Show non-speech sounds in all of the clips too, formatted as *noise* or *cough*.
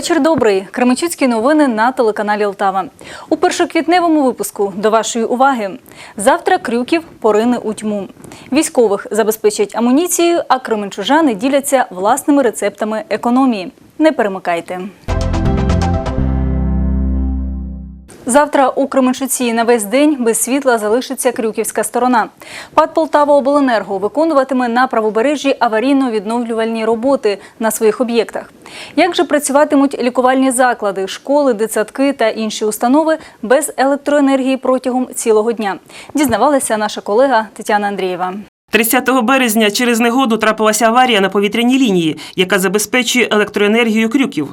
Вечір добрий. Кременчуцькі новини на телеканалі Лтава. У першоквітневому випуску до вашої уваги. Завтра Крюків порине у тьму. Військових забезпечать амуніцією, а кременчужани діляться власними рецептами економії. Не перемикайте. Завтра у Кременчуці на весь день без світла залишиться Крюківська сторона. ПАД Полтава Обленерго виконуватиме на правобережжі аварійно-відновлювальні роботи на своїх об'єктах. Як же працюватимуть лікувальні заклади, школи, дитсадки та інші установи без електроенергії протягом цілого дня? Дізнавалася наша колега Тетяна Андрієва. 30 березня через негоду трапилася аварія на повітряній лінії, яка забезпечує електроенергію крюків.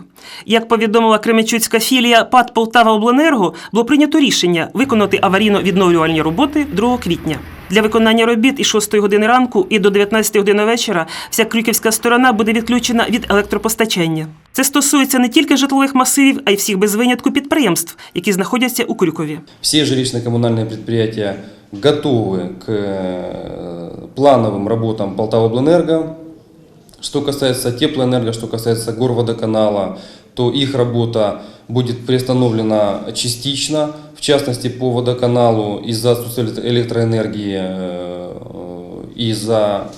Як повідомила Кременчуцька філія ПАД Полтава Обленерго, було прийнято рішення виконати аварійно-відновлювальні роботи 2 квітня. Для виконання робіт із 6 години ранку і до 19 години вечора вся крюківська сторона буде відключена від електропостачання. Це стосується не тільки житлових масивів, а й всіх без винятку підприємств, які знаходяться у Крюкові. Все жилищно-коммунальные предприятия готовы к э, плановым работам Полтаваблэнерго. Что касается теплоэнерго, что касается горводоканала, то их работа будет приостановлена частично. В частности, по водоканалу из-за отсутствия электро- электроэнергии, э, из-за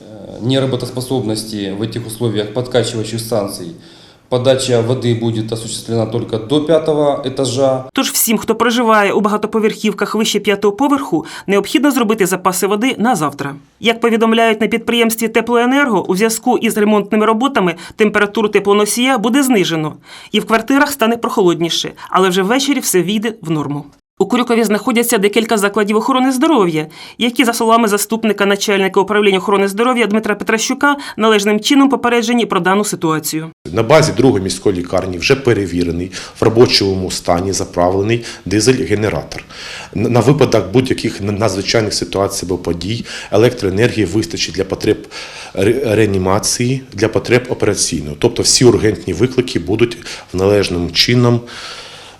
э, неработоспособности в этих условиях подкачивающих станций подача води буде осуществлена только до пятого етажа. Тож всім, хто проживає у багатоповерхівках вище п'ятого поверху, необхідно зробити запаси води на завтра. Як повідомляють на підприємстві Теплоенерго, у зв'язку із ремонтними роботами температуру теплоносія буде знижено, і в квартирах стане прохолодніше, але вже ввечері все війде в норму. У Курюкові знаходяться декілька закладів охорони здоров'я, які, за словами заступника начальника управління охорони здоров'я Дмитра Петращука, належним чином попереджені про дану ситуацію. На базі другої міської лікарні вже перевірений в робочому стані заправлений дизель-генератор. На випадок будь-яких надзвичайних ситуацій або подій електроенергії вистачить для потреб реанімації, для потреб операційного. Тобто всі ургентні виклики будуть в належним чином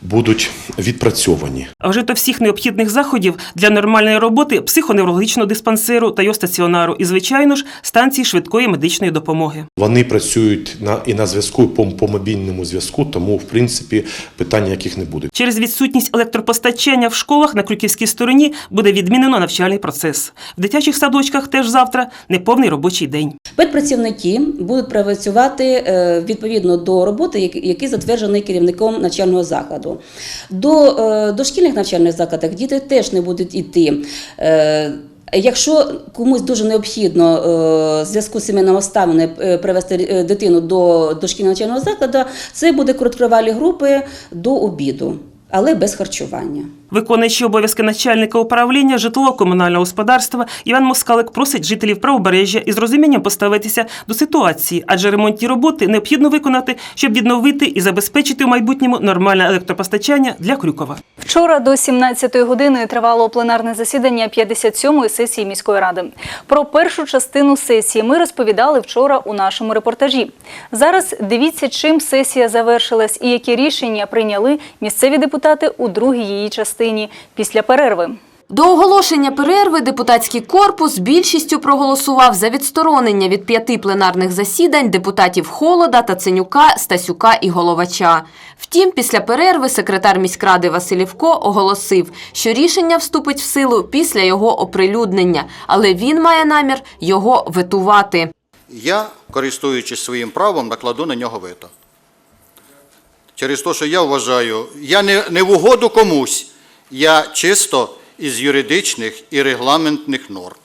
будуть відпрацьовані. А вже до всіх необхідних заходів для нормальної роботи психоневрологічного диспансеру та його стаціонару і, звичайно ж, станції швидкої медичної допомоги. Вони працюють на і на зв'язку по, по мобільному зв'язку, тому в принципі питань яких не буде. Через відсутність електропостачання в школах на Крюківській стороні буде відмінено навчальний процес. В дитячих садочках теж завтра неповний робочий день. Педпрацівники будуть працювати е, відповідно до роботи, які- які затверджені керівником навчального закладу. До е, дошкільних навчальних закладів діти теж не будуть йти. Е, Якщо комусь дуже необхідно е, в зв'язку з сімейними обставинами привести дитину до дошкільного навчального закладу, це буде короткривалі групи до обіду, але без харчування. Виконуючи обов'язки начальника управління житлово-комунального господарства Іван Москалик просить жителів правобережжя із розумінням поставитися до ситуації, адже ремонтні роботи необхідно виконати, щоб відновити і забезпечити у майбутньому нормальне електропостачання для Крюкова. Вчора до 17-ї години тривало пленарне засідання 57-ї сесії міської ради. Про першу частину сесії ми розповідали вчора у нашому репортажі. Зараз дивіться, чим сесія завершилась і які рішення прийняли місцеві депутати у другій її частині після перерви. До оголошення перерви депутатський корпус більшістю проголосував за відсторонення від п'яти пленарних засідань депутатів Холода, Таценюка, Стасюка і Головача. Втім, після перерви секретар міськради Василівко оголосив, що рішення вступить в силу після його оприлюднення, але він має намір його ветувати. Я, користуючись своїм правом, накладу на нього вето. Через те, що я вважаю, я не, не в угоду комусь, я чисто із юридичних і регламентних норм.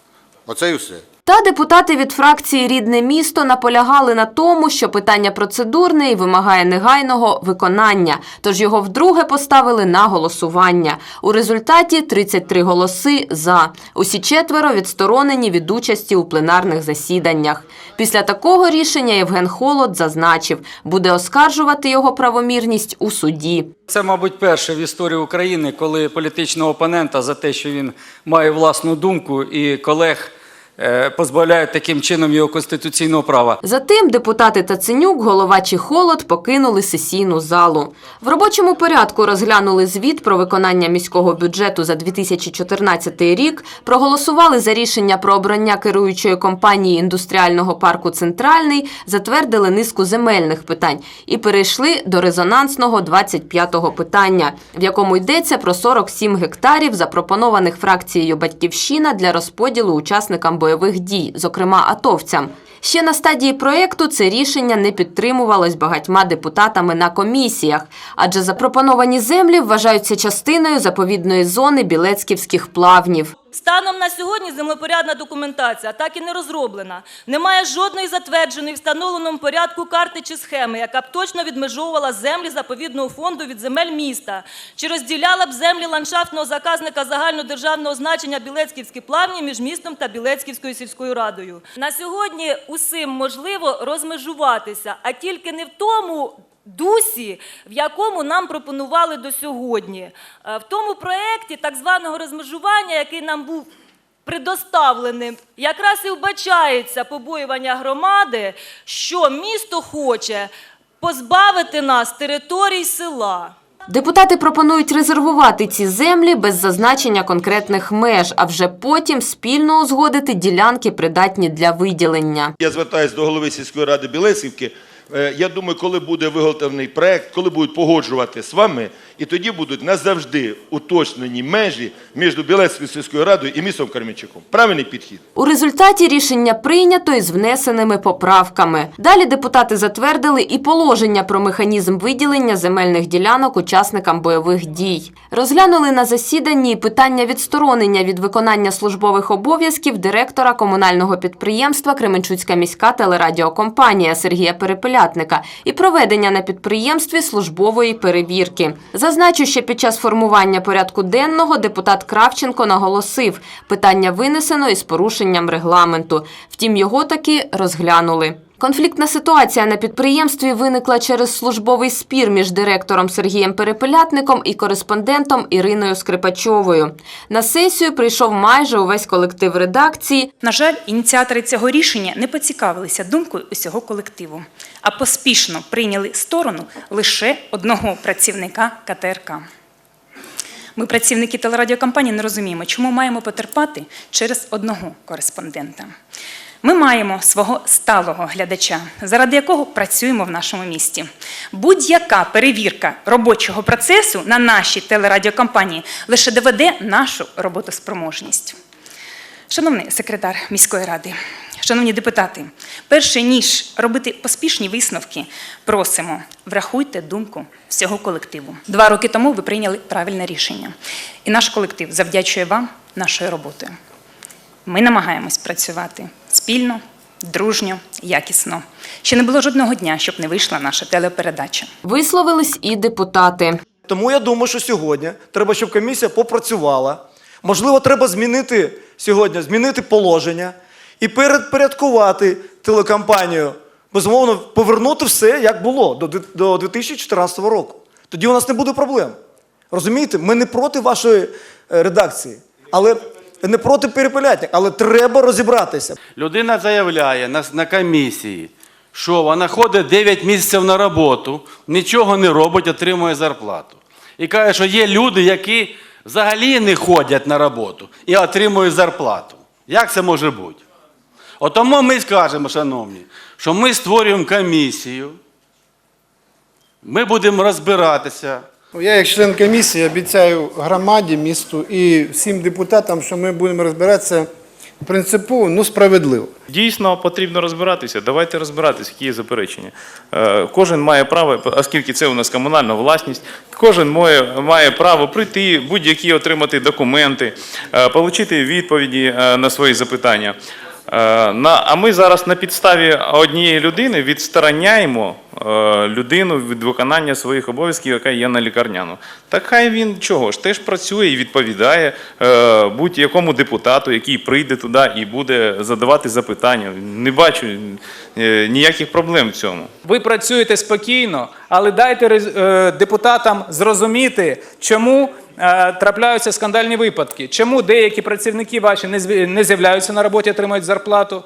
Оце і все. Та депутати від фракції Рідне місто наполягали на тому, що питання процедурне і вимагає негайного виконання, тож його вдруге поставили на голосування. У результаті 33 голоси за. Усі четверо відсторонені від участі у пленарних засіданнях. Після такого рішення Євген Холод зазначив, буде оскаржувати його правомірність у суді. Це, мабуть, перше в історії України, коли політичного опонента за те, що він має власну думку і колег позбавляють таким чином його конституційного права. Затим депутати Таценюк, голова Чіхолод покинули сесійну залу. В робочому порядку розглянули звіт про виконання міського бюджету за 2014 рік, проголосували за рішення про обрання керуючої компанії індустріального парку Центральний, затвердили низку земельних питань і перейшли до резонансного 25-го питання, в якому йдеться про 47 гектарів, запропонованих фракцією Батьківщина для розподілу учасникам бойових дій, зокрема атовцям. Ще на стадії проєкту це рішення не підтримувалось багатьма депутатами на комісіях, адже запропоновані землі вважаються частиною заповідної зони білецьківських плавнів. Станом на сьогодні землепорядна документація так і не розроблена. Немає жодної затвердженої в встановленому порядку карти чи схеми, яка б точно відмежовувала землі заповідного фонду від земель міста, чи розділяла б землі ландшафтного заказника загальнодержавного значення Білецьківські плавні між містом та Білецьківською сільською радою. На сьогодні усім можливо розмежуватися, а тільки не в тому дусі, в якому нам пропонували до сьогодні. Е, В тому проєкті так званого розмежування, який нам був предоставлений, якраз і вбачається побоювання громади, що місто хоче позбавити нас територій села. Депутати пропонують резервувати ці землі без зазначення конкретних меж, а вже потім спільно узгодити ділянки, придатні для виділення. Я звертаюся до голови сільської ради Білесівки. Е, Я думаю, коли буде виготовлений проект, коли будуть погоджувати з вами, і тоді будуть назавжди уточнені межі між Білецькою сільською радою і містом Кармінчуком. Правильний підхід. У результаті рішення прийнято із внесеними поправками. Далі депутати затвердили і положення про механізм виділення земельних ділянок учасникам бойових дій. Розглянули на засіданні питання відсторонення від виконання службових обов'язків директора комунального підприємства Кременчуцька міська телерадіокомпанія Сергія Перепелятника і проведення на підприємстві службової перевірки. Зазначу, що під час формування порядку денного депутат Кравченко наголосив, питання винесено із порушенням регламенту. Втім, його таки розглянули. Конфліктна ситуація на підприємстві виникла через службовий спір між директором Сергієм Перепелятником і кореспондентом Іриною Скрипачовою. На сесію прийшов майже увесь колектив редакції. На жаль, ініціатори цього рішення не поцікавилися думкою усього колективу, а поспішно прийняли сторону лише одного працівника КТРК. Ми, працівники телерадіокомпанії, не розуміємо, чому маємо потерпати через одного кореспондента. Ми маємо свого сталого глядача, заради якого працюємо в нашому місті. Будь-яка перевірка робочого процесу на нашій телерадіокомпанії лише доведе нашу роботоспроможність. Шановний секретар міської ради, шановні депутати, перше ніж робити поспішні висновки, просимо врахуйте думку всього колективу. Два роки тому ви прийняли правильне рішення, і наш колектив завдячує вам нашою роботою. Ми намагаємось працювати спільно, дружньо, якісно. Ще не було жодного дня, щоб не вийшла наша телепередача. Висловились і депутати. Тому я думаю, що сьогодні треба, щоб комісія попрацювала. Можливо, треба змінити сьогодні, змінити положення і передпорядкувати телекомпанію. Безумовно, повернути все, як було до дві- до 2014 року. Тоді у нас не буде проблем. Розумієте, ми не проти вашої е, редакції, але не проти перепелятня, але треба розібратися. Людина заявляє на, на комісії, що вона ходить 9 місяців на роботу, нічого не робить, отримує зарплату. І каже, що є люди, які взагалі не ходять на роботу і отримують зарплату. Як це може бути? От тому ми скажемо, шановні, що ми створюємо комісію, ми будемо розбиратися. Я, як член комісії, обіцяю громаді, місту і всім депутатам, що ми будемо розбиратися принципово, ну справедливо. Дійсно потрібно розбиратися. Давайте розбиратися, які є заперечення. Е, Кожен має право, оскільки це у нас комунальна власність, кожен має, має право прийти, будь-які отримати документи, е, отримати відповіді е, на свої запитання. Е, А ми зараз на підставі однієї людини відстороняємо е, людину від виконання своїх обов'язків, яка є на лікарняну. Так хай він чого ж теж працює і відповідає е, будь-якому депутату, який прийде туди і буде задавати запитання. Не бачу ніяких проблем в цьому. Ви працюєте спокійно, але дайте депутатам зрозуміти, чому трапляються скандальні випадки? Чому деякі працівники ваші не з'являються на роботі, отримують зарплату?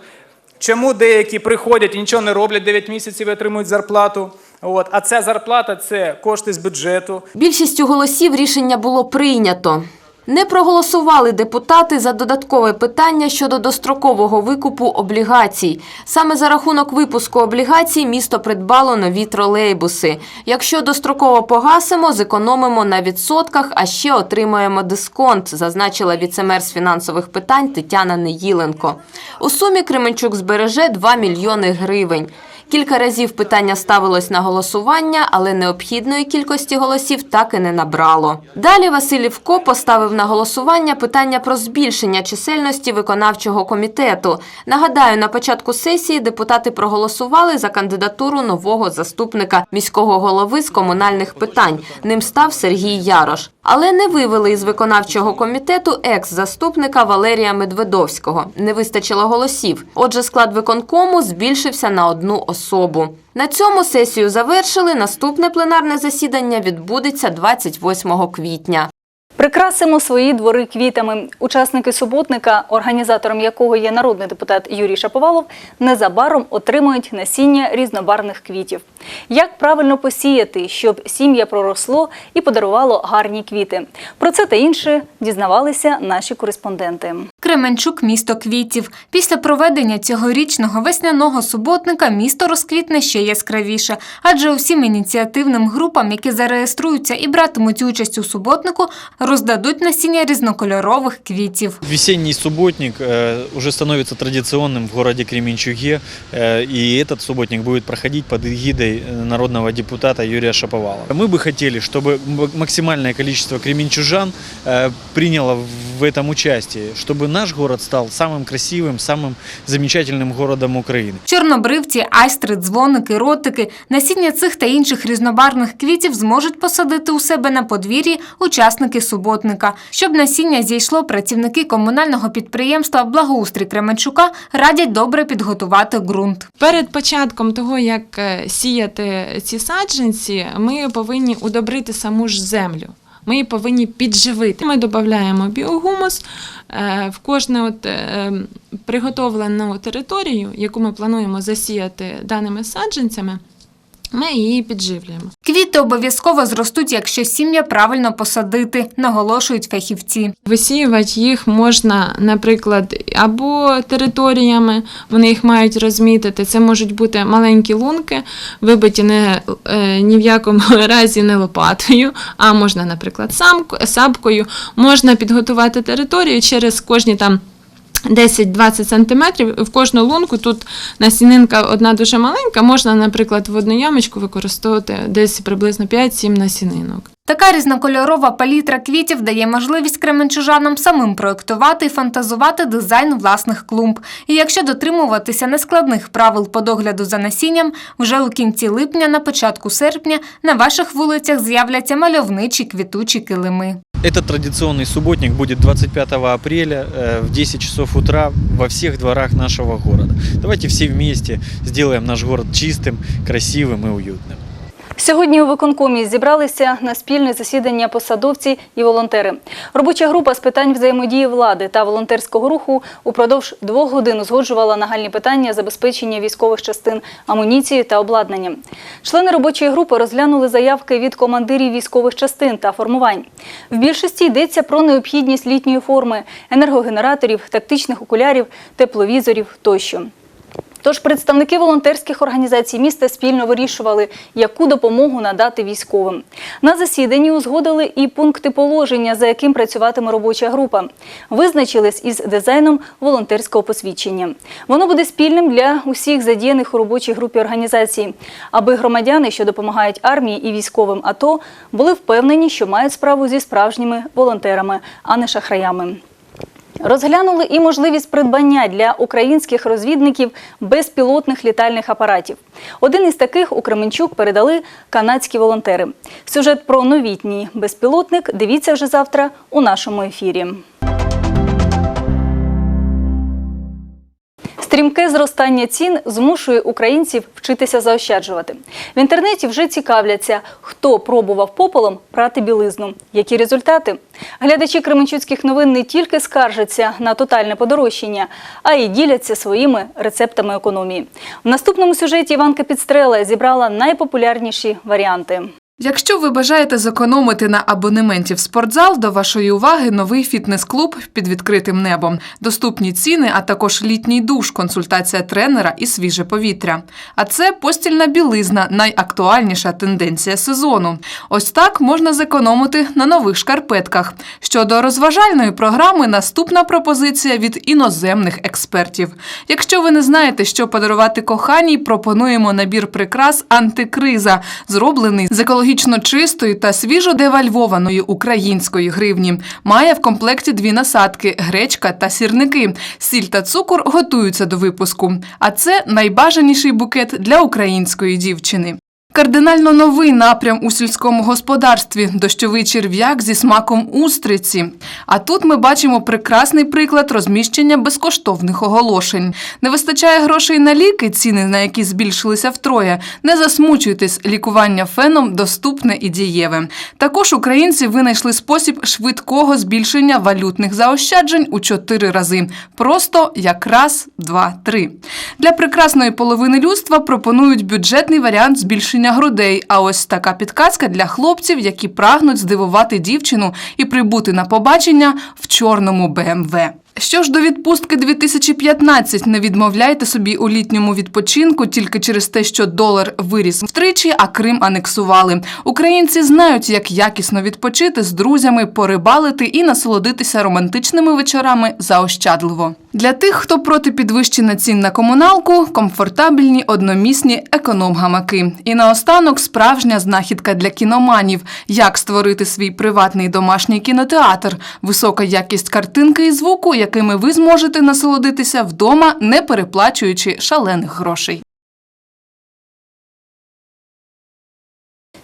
Чому деякі приходять і нічого не роблять 9 місяців і отримують зарплату? От. А ця зарплата це кошти з бюджету. Більшістю голосів рішення було прийнято. Не проголосували депутати за додаткове питання щодо дострокового викупу облігацій. Саме за рахунок випуску облігацій місто придбало нові тролейбуси. Якщо достроково погасимо, зекономимо на відсотках, а ще отримаємо дисконт, зазначила віцемер з фінансових питань Тетяна Неїленко. У сумі Кременчук збереже 2 мільйони гривень. Кілька разів питання ставилось на голосування, але необхідної кількості голосів так і не набрало. Далі Василь Івко поставив на голосування питання про збільшення чисельності виконавчого комітету. Нагадаю, на початку сесії депутати проголосували за кандидатуру нового заступника міського голови з комунальних питань. Ним став Сергій Ярош. Але не вивели із виконавчого комітету екс-заступника Валерія Медведовського. Не вистачило голосів. Отже, склад виконкому збільшився на одну особу. На цьому сесію завершили. Наступне пленарне засідання відбудеться 28 квітня. Прикрасимо свої двори квітами. Учасники суботника, організатором якого є народний депутат Юрій Шаповалов, незабаром отримують насіння різнобарвних квітів. Як правильно посіяти, щоб сім'я проросло і подарувало гарні квіти? Про це та інше дізнавалися наші кореспонденти. Кременчук місто квітів. Після проведення цьогорічного весняного суботника місто розквітне ще яскравіше, адже усім ініціативним групам, які зареєструються і братимуть участь у суботнику, роздадуть насіння різнокольорових квітів. Весенний субботник э, уже становится традиционным в городе Кременчуге, э, и этот субботник будет проходить под эгидой э, народного депутата Юрия Шаповалова. Мы бы хотели, чтобы м- максимальное количество кременчужан э, приняло в этом участие, чтобы наш город стал самым красивым, самым замечательным городом Украины. Чорнобривці, айстри, дзвоники, ротики, насіння цих та інших різнобарвних квітів зможуть посадити у себе на подвір'ї учасники суботника. Щоб насіння зійшло, працівники комунального підприємства Благоустрій Кременчука радять добре підготувати ґрунт. Перед початком того, як е, сіяти ці саджанці, ми повинні удобрити саму ж землю. Ми її повинні підживити. Ми додаємо біогумус е, в кожну от, е, приготовлену територію, яку ми плануємо засіяти даними саджанцями. Ми її підживлюємо. Квіти обов'язково зростуть, якщо сім'я правильно посадити, наголошують фахівці. Висіювати їх можна, наприклад, або територіями, вони їх мають розмітити. Це можуть бути маленькі лунки, вибиті не, е, ні в якому *laughs* разі не лопатою, а можна, наприклад, сапкою. Можна підготувати територію через кожні там. 10-20 сантиметрів в кожну лунку тут насінинка одна дуже маленька, можна, наприклад, в одну ямочку використовувати десь приблизно 5-7 насінинок. Така різнокольорова палітра квітів дає можливість кременчужанам самим проектувати і фантазувати дизайн власних клумб. І якщо дотримуватися нескладних правил по догляду за насінням, вже у кінці липня, на початку серпня на ваших вулицях з'являться мальовничі квітучі килими. Этот традиционный субботник будет 25 апреля э, в 10 часов утра во всех дворах нашего города. Давайте все вместе сделаем наш город чистым, красивым и уютным. Сьогодні у виконкомі зібралися на спільне засідання посадовці і волонтери. Робоча група з питань взаємодії влади та волонтерського руху упродовж двох годин узгоджувала нагальні питання забезпечення військових частин амуніцією та обладнанням. Члени робочої групи розглянули заявки від командирів військових частин та формувань. В більшості йдеться про необхідність літньої форми, енергогенераторів, тактичних окулярів, тепловізорів тощо. Тож представники волонтерських організацій міста спільно вирішували, яку допомогу надати військовим. На засіданні узгодили і пункти положення, за яким працюватиме робоча група. Визначились із дизайном волонтерського посвідчення. Воно буде спільним для усіх задіяних у робочій групі організацій, аби громадяни, що допомагають армії і військовим АТО, були впевнені, що мають справу зі справжніми волонтерами, а не шахраями. Розглянули і можливість придбання для українських розвідників безпілотних літальних апаратів. Один із таких у Кременчук передали канадські волонтери. Сюжет про новітній безпілотник дивіться вже завтра у нашому ефірі. Стрімке зростання цін змушує українців вчитися заощаджувати. В інтернеті вже цікавляться, хто пробував пополом прати білизну. Які результати? Глядачі Кременчуцьких новин не тільки скаржаться на тотальне подорожчання, а й діляться своїми рецептами економії. В наступному сюжеті Іванка Підстрела зібрала найпопулярніші варіанти. Якщо ви бажаєте зекономити на абонементі в спортзал, до вашої уваги новий фітнес-клуб під відкритим небом, доступні ціни, а також літній душ, консультація тренера і свіже повітря. А це постільна білизна, найактуальніша тенденція сезону. Ось так можна зекономити на нових шкарпетках. Щодо розважальної програми, наступна пропозиція від іноземних експертів. Якщо ви не знаєте, що подарувати коханій, пропонуємо набір прикрас антикриза, зроблений з екологічно чистої та свіжо девальвованої української гривні. Має в комплекті дві насадки: гречка та сірники. Сіль та цукор готуються до випуску. А це найбажаніший букет для української дівчини. Кардинально новий напрям у сільському господарстві дощовий черв'як зі смаком устриці. А тут ми бачимо прекрасний приклад розміщення безкоштовних оголошень. Не вистачає грошей на ліки, ціни на які збільшилися втроє. Не засмучуйтесь, лікування феном доступне і дієве. Також українці винайшли спосіб швидкого збільшення валютних заощаджень у чотири рази. Просто як раз, два, три. Для прекрасної половини людства пропонують бюджетний варіант збільшення грудей. А ось така підказка для хлопців, які прагнуть здивувати дівчину і прибути на побачення в чорному БМВ. Що ж до відпустки 2015, не відмовляйте собі у літньому відпочинку тільки через те, що долар виріс втричі, а Крим анексували. Українці знають, як якісно відпочити з друзями, порибалити і насолодитися романтичними вечорами заощадливо. Для тих, хто проти підвищення цін на комуналку, комфортабельні одномісні економ-гамаки. І наостанок справжня знахідка для кіноманів, як створити свій приватний домашній кінотеатр, висока якість картинки і звуку, якими ви зможете насолодитися вдома, не переплачуючи шалених грошей.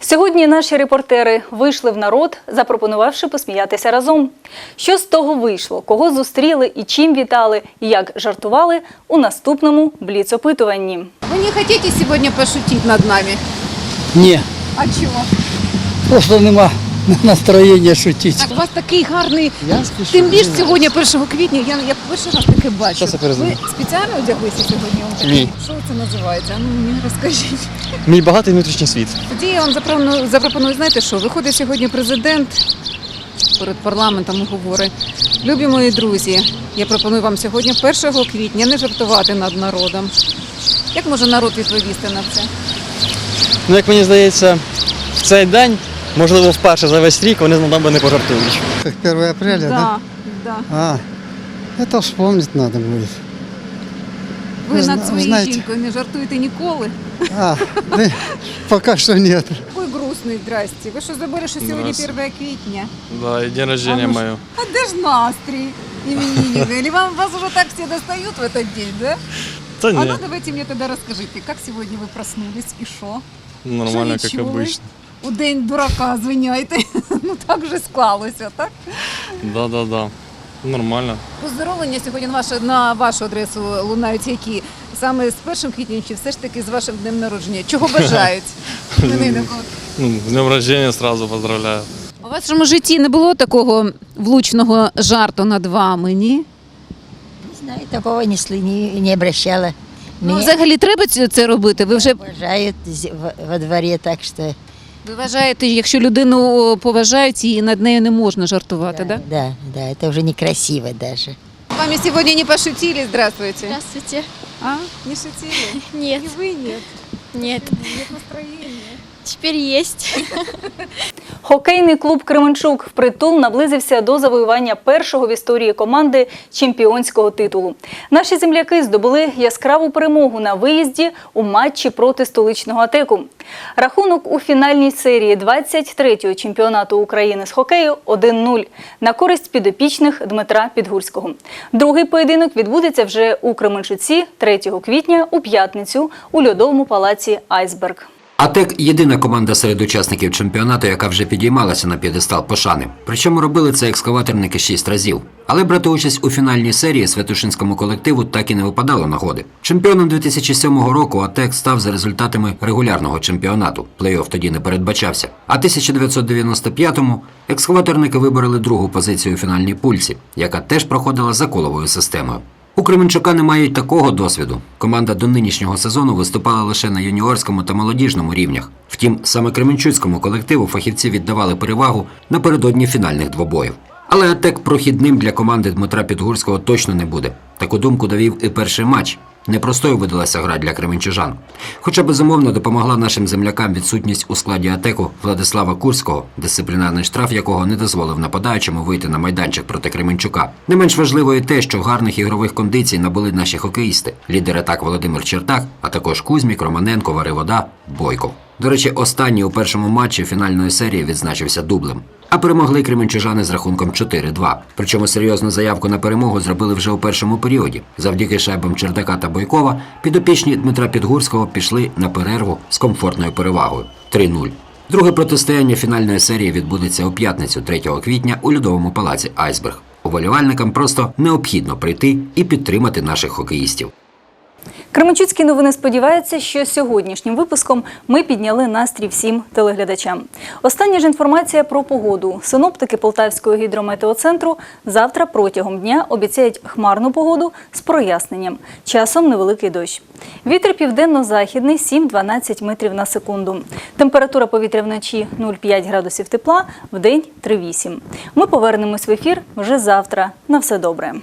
Сьогодні наші репортери вийшли в народ, запропонувавши посміятися разом. Що з того вийшло, кого зустріли і чим вітали, і як жартували у наступному бліц-опитуванні. Вы не хотите сегодня пошутить над нами? Ні, А чого? просто нема настроєння шутити. Так, у вас такий гарний. Я спішу. Тим більше сьогодні 1 квітня. Я, я перший раз таке бачу. Щас я перезвоню. Ви спеціально одяглися сьогодні? у таке? Ні. Що це називається? А Ну мені розкажіть. Мій багатий внутрішній світ. Тоді я вам запропоную, запропоную, знаєте що? Виходить сьогодні президент перед парламентом і говорить. Любі мої друзі, я пропоную вам сьогодні 1 квітня не жартувати над народом. Як може народ відповісти на це? Ну, як мені здається, в цей день, можливо, вперше за весь рік вони над нами не пожартують. Как 1 апреля, да? да. А, это вспомнить надо будет. Ви Зна- над своєю знаєте- жінкою не жартуєте ніколи? А, да, пока что нет. Какой грустный, здрасте. Ви що забули, що сьогодні 1 квітня? Да, и день рождения А ну мое. А де ж настрій именинника? Или вам, вас уже так все достают в этот день, да? Да А ну нет, давайте мне тогда расскажите, как сегодня вы проснулись и что? нормально, Що как відчули? обычно. У день дурака, звиняйте. *laughs* ну так же склалося, так? Да-да-да, нормально. Поздоровлення сьогодні на вашу, на вашу адресу лунають які? Саме з 1 квітня чи все ж таки з вашим днем народження? Чого *laughs* бажають? Імениннику? Ну, с днем рождения сразу поздравляю. У вашому житті не було такого влучного жарту над вами, ні? Знаю, такого не, сли- не, не обращала. Ну, взагалі треба це це робити? Ви вже Уважают зи- во, во дворе, так что ви вважаєте, якщо людину поважають, і над нею не можна жартувати, да? да, да, это уже некрасиво даже. Вами сегодня не пошутили, здравствуйте. Здравствуйте. А, не шутили? Нет. И вы нет. Нет. Нет настроения. Теперь есть. *laughs* Хокейний клуб Кременчук впритул наблизився до завоювання першого в історії команди чемпіонського титулу. Наші земляки здобули яскраву перемогу на виїзді у матчі проти столичного атеку. Рахунок у фінальній серії 23-го чемпіонату України з хокею 1-0 на користь підопічних Дмитра Підгурського. Другий поєдинок відбудеться вже у Кременчуці 3 квітня у п'ятницю у льодовому палаці Айсберг. АТЕК – єдина команда серед учасників чемпіонату, яка вже підіймалася на п'єдестал пошани. Причому робили це екскаваторники шість разів. Але брати участь у фінальній серії Святошинському колективу так і не випадало нагоди. Чемпіоном 2007 року АТЕК став за результатами регулярного чемпіонату. Плей-офф тоді не передбачався. А 1995-му екскаваторники вибороли другу позицію у фінальній пульці, яка теж проходила за коловою системою. У Кременчука не мають такого досвіду. Команда до нинішнього сезону виступала лише на юніорському та молодіжному рівнях. Втім, саме Кременчуцькому колективу фахівці віддавали перевагу напередодні фінальних двобоїв. Але атек прохідним для команди Дмитра Підгурського точно не буде. Таку думку довів і перший матч. Непростою видалася гра для кременчужан. Хоча безумовно допомогла нашим землякам відсутність у складі атеку Владислава Курського, дисциплінарний штраф якого не дозволив нападаючому вийти на майданчик проти Кременчука. Не менш важливо і те, що гарних ігрових кондицій набули наші хокеїсти: лідер атак Володимир Чертак, а також Кузьмік, Романенко, Варивода, Бойков. До речі, останній у першому матчі фінальної серії відзначився дублем. А перемогли кременчужани з рахунком 4-2. Причому серйозну заявку на перемогу зробили вже у першому періоді. Завдяки шайбам Чердака та Бойкова підопічні Дмитра Підгурського пішли на перерву з комфортною перевагою 3-0. Друге протистояння фінальної серії відбудеться у п'ятницю 3 квітня у льодовому палаці Айсберг. Уволівальникам просто необхідно прийти і підтримати наших хокеїстів. Кременчуцькі новини сподіваються, що сьогоднішнім випуском ми підняли настрій всім телеглядачам. Остання ж інформація про погоду. Синоптики Полтавського гідрометеоцентру завтра протягом дня обіцяють хмарну погоду з проясненням. Часом невеликий дощ. Вітер південно-західний 7-12 метрів на секунду. Температура повітря вночі 0,5 градусів тепла, вдень 3,8. Ми повернемось в ефір вже завтра. На все добре.